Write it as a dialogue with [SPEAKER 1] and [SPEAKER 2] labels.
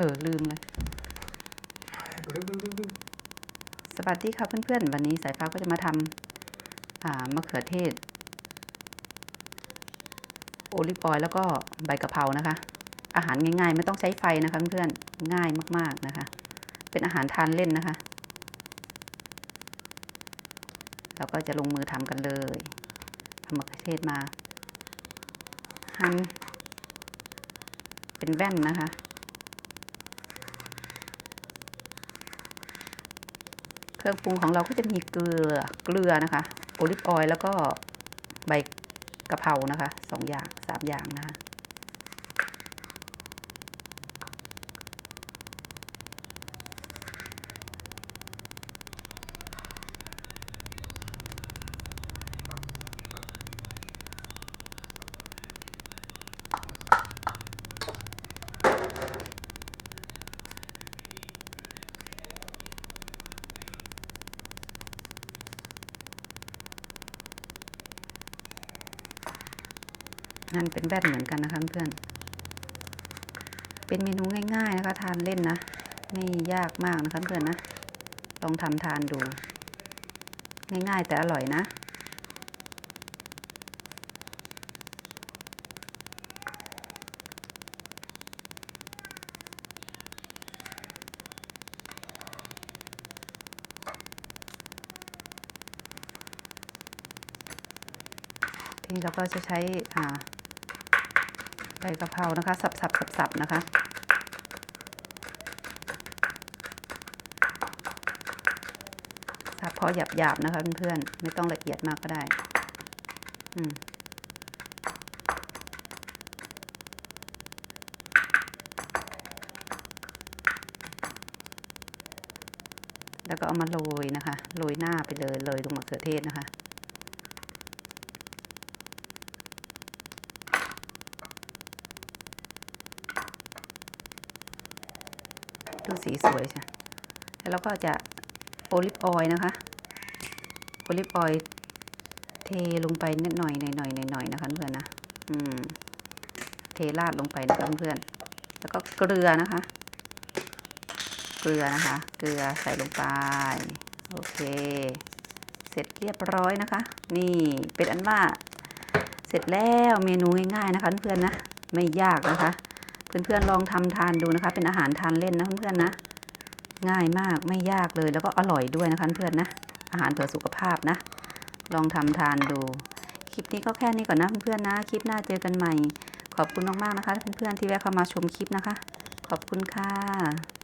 [SPEAKER 1] ออ ลืมเลย สวัสดีค่ะเพื่อนๆ วันนี้สายฟ้าก็จะมาทำอ่ามะเขือเทศ โอลิฟออยแล้วก็ใบกะเพรานะคะ อาหารง่ายๆ ไม่ต้องใช้ไฟนะคะเพื่อนๆ ง่ายมากๆนะคะ เป็นอาหารทานเล่นนะคะเราก็จะลงมือทำกันเลยทำมะเขือเทศมาหั่นเป็นแว่นนะคะ เครื่องปรุงของเราก็จะมีเกลือเกลือนะคะโอลิฟออยล์แล้วก็ใบกะเพรานะคะสองอย่างสามอย่างนะคะ นั่นเป็นแว่นเหมือนกันนะคะเพื่อนเป็นเมนูง่ายๆนะคะทานเล่นนะ ไม่ยากมากนะคะเพื่อนนะ ลองทำทานดู ง่ายๆแต่อร่อยนะทีนี้เราก็จะใช้อ่า ใบกะเพรานะคะ สับสับสับสับนะคะ สับพอหยาบหยาบนะคะเพื่อนๆไม่ต้องละเอียดมากก็ได้ อืมแล้วก็เอามาโรยนะคะ โรยหน้าไปเลย เลยลงมะเขือเทศนะคะ ดูสีสวยใช่แล้วเราก็จะโอลิฟออยล์นะคะ โอลิฟออยล์เทลงไปนิดหน่อยหน่อยหน่อยหน่อยหน่อยนะคะเพื่อนนะ อืม เทราดลงไปนะคะเพื่อน แล้วก็เกลือนะคะ เกลือนะคะ เกลือใส่ลงไป โอเค เสร็จเรียบร้อยนะคะ นี่เป็นอันว่า เสร็จแล้วเมนูง่ายๆนะคะเพื่อนนะ ไม่ยากนะคะ เพื่อนๆลองทำทานดูนะคะ เป็นอาหารทานเล่นนะเพื่อนๆนะ ง่ายมากไม่ยากเลยแล้วก็อร่อยด้วยนะคะเพื่อนๆนะ อาหารเพื่อสุขภาพนะ ลองทำทานดู คลิปนี้ก็แค่นี้ก่อนนะเพื่อนๆนะ คลิปหน้าเจอกันใหม่ ขอบคุณมากๆนะคะเพื่อนๆที่แวะเข้ามาชมคลิปนะคะ ขอบคุณค่ะ